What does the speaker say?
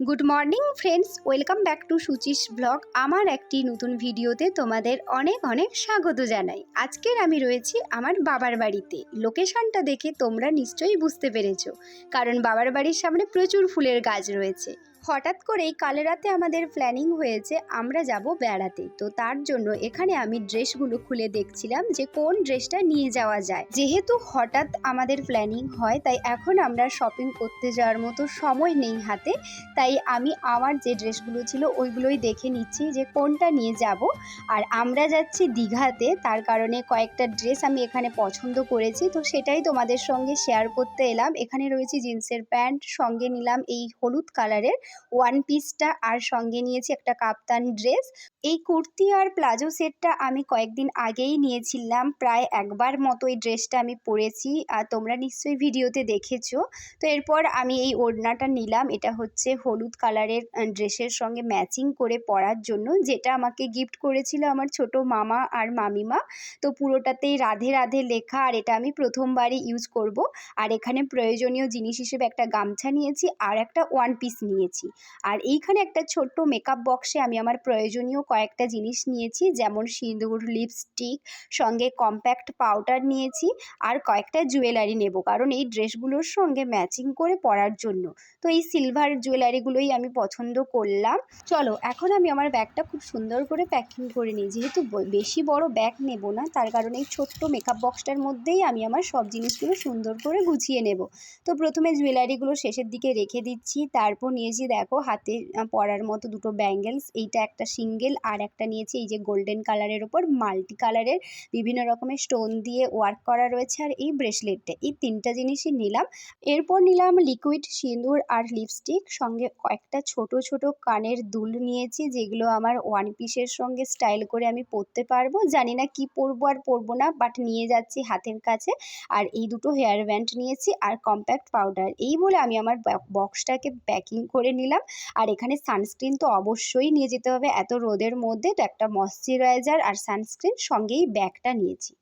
Good morning friends welcome back to Suchi's blog আমার একটি নতুন ভিডিওতে তোমাদের অনেক অনেক স্বাগত জানাই। আজকের আমি রয়েছি আমার বাবার বাড়িতে। লোকেশনটা দেখে তোমরা নিশ্চয়ই বুঝতে পেরেছ। কারণ বাবার বাড়ির সামনে প্রচুর ফুলের গাছ রয়েছে। হঠাৎ করেই কালে রাতে আমাদের প্ল্যানিং হয়েছে, আমরা যাব বেড়াতে। তো তার জন্য এখানে আমি ড্রেসগুলো খুলে দেখছিলাম যে কোন ড্রেসটা নিয়ে যাওয়া যায়। যেহেতু হঠাৎ আমাদের প্ল্যানিং হয়, তাই এখন আমরা শপিং করতে যাওয়ার মতো সময় নেই হাতে। তাই আমি আমার যে ড্রেসগুলো ছিল, ওইগুলোই দেখে নিচ্ছি যে কোনটা নিয়ে যাব। আর আমরা যাচ্ছি দীঘাতে, তার কারণে কয়েকটা ড্রেস আমি এখানে পছন্দ করেছি। তো সেটাই তোমাদের সঙ্গে শেয়ার করতে এলাম। এখানে রয়েছে জিন্সের প্যান্ট, সঙ্গে নিলাম এই হলুদ কালারের ওয়ান পিসটা আর সঙ্গে নিয়েছি একটা কাপ্তান ড্রেস এই কুর্তি আর প্লাজো সেটটা আমি কয়েকদিন আগেই নিয়েছিলাম, প্রায় একবার মতো এই ড্রেসটা আমি পরেছি, আর তোমরা নিশ্চয়ই ভিডিওতে দেখেছ। তো এরপর আমি এই ওড়নাটা নিলাম, এটা হচ্ছে হলুদ কালারের ড্রেসের সঙ্গে ম্যাচিং করে পরার জন্য, যেটা আমাকে গিফট করেছিল আমার ছোট মামা আর মামিমা। তো পুরোটাতেই রাধে রাধে লেখা, আর এটা আমি প্রথমবারই ইউজ করব। আর এখানে প্রয়োজনীয় জিনিস হিসেবে একটা গামছা নিয়েছি, আর একটা ওয়ান পিস নিয়েছি। আর এইখানে একটা ছোট্ট মেকআপ বক্সে আমি আমার প্রয়োজনীয় কয়েকটা জিনিস নিয়েছি, যেমন সিঁদুর লিপস্টিক সঙ্গে কম্প্যাক্ট পাউডার নিয়েছি, আর কয়েকটা জুয়েলারি নেব। কারণ এই ড্রেসগুলোর সঙ্গে ম্যাচিং করে পরার জন্য। তো এই সিলভার জুয়েলারিগুলোই আমি পছন্দ করলাম। চলো, এখন আমি আমার ব্যাগটা খুব সুন্দর করে প্যাকিং করে নিই। যেহেতু বেশি বড় ব্যাগ নেব না, তার কারণে এই ছোট্ট মেকআপ বক্সটার মধ্যেই আমি আমার সব জিনিসগুলো সুন্দর করে গুছিয়ে নেব। তো প্রথমে জুয়েলারিগুলো শেষের দিকে রেখে দিচ্ছি, তারপর নিয়েছি দেখো, হাতে পরার মতো দুটো ব্যাঙ্গেলস এইটা একটা সিঙ্গেল আর একটা নিয়েছি, এই যে গোল্ডেন কালারের ওপর মাল্টি কালারের বিভিন্ন রকমের স্টোন দিয়ে ওয়ার্ক করা রয়েছে আর এই ব্রেসলেটটা এই তিনটা জিনিসই নিলাম। এরপর নিলাম লিকুইড সিঁদুর আর লিপস্টিক সঙ্গে কয়েকটা ছোট ছোট কানের দুল নিয়েছি, যেগুলো আমার ওয়ান পিসের সঙ্গে স্টাইল করে আমি পরতে পারব। জানি না কি পরবো আর পরবো না বাট নিয়ে যাচ্ছি হাতের কাছে। আর এই দুটো হেয়ার ব্যান্ড নিয়েছি আর কম্প্যাক্ট পাউডার এই বলে আমি আমার বক্সটাকে প্যাকিং করে নিলাম। আর এখানে সানস্ক্রিন তো অবশ্যই নিয়ে যেতে হবে। এত রোদের মধ্যে তো একটা ময়শ্চারাইজার আর সানস্ক্রিন সঙ্গেই ব্যাগটা নিয়েছি।